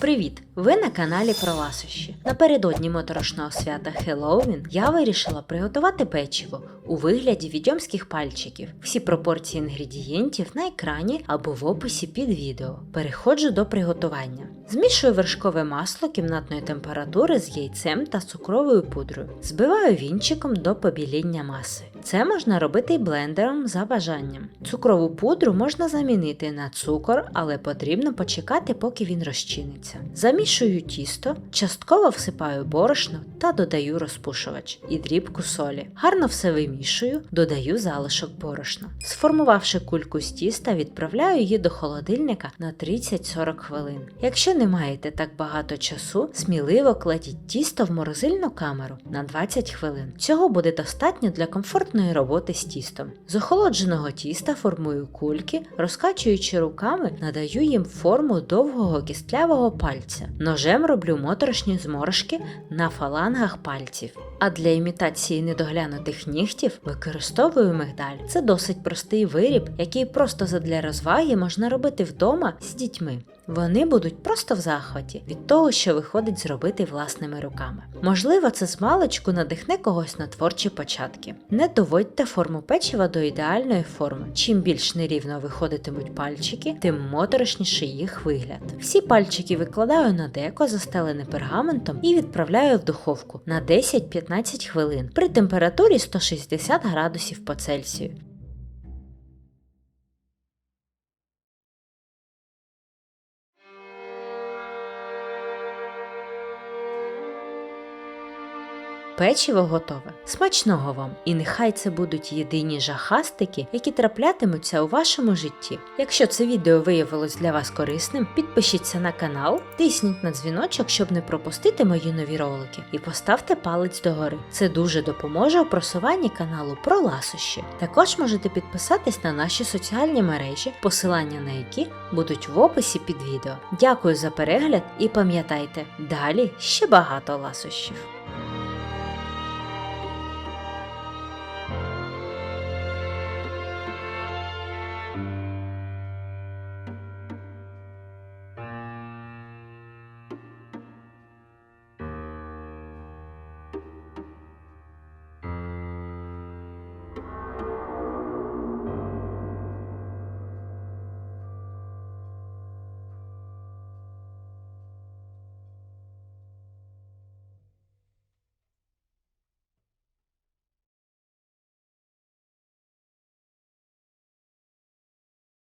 Привіт! Ви на каналі про ласощі. Напередодні моторошного свята Хеллоуін я вирішила приготувати печиво у вигляді відьомських пальчиків. Всі пропорції інгредієнтів на екрані або в описі під відео. Переходжу до приготування. Змішую вершкове масло кімнатної температури з яйцем та цукровою пудрою. Збиваю вінчиком до побіління маси. Це можна робити і блендером за бажанням. Цукрову пудру можна замінити на цукор, але потрібно почекати, поки він розчиниться. Замішую тісто, частково всипаю борошно та додаю розпушувач і дрібку солі. Гарно все вимішую, додаю залишок борошна. Сформувавши кульку з тіста, відправляю її до холодильника на 30-40 хвилин. Якщо не маєте так багато часу, сміливо кладіть тісто в морозильну камеру на 20 хвилин. Цього буде достатньо для комфортної роботи з тістом. З охолодженого тіста формую кульки, розкачуючи руками, надаю їм форму довгого кістлявого пальця. Ножем роблю моторошні зморшки на фалангах пальців. А для імітації недоглянутих нігтів використовую мигдаль. Це досить простий виріб, який просто задля розваги можна робити вдома з дітьми. Вони будуть просто в захваті від того, що виходить зробити власними руками. Можливо, це змалечку надихне когось на творчі початки. Не доводьте форму печива до ідеальної форми. Чим більш нерівно виходитимуть пальчики, тим моторошніший їх вигляд. Всі пальчики викладаю на деко, застелене пергаментом, і відправляю в духовку на 10-15 хвилин при температурі 160 градусів по Цельсію. Печиво готове. Смачного вам! І нехай це будуть єдині жахастики, які траплятимуться у вашому житті. Якщо це відео виявилось для вас корисним, підпишіться на канал, тисніть на дзвіночок, щоб не пропустити мої нові ролики, і поставте палець догори. Це дуже допоможе у просуванні каналу про ласощі. Також можете підписатись на наші соціальні мережі, посилання на які будуть в описі під відео. Дякую за перегляд і пам'ятайте, далі ще багато ласощів.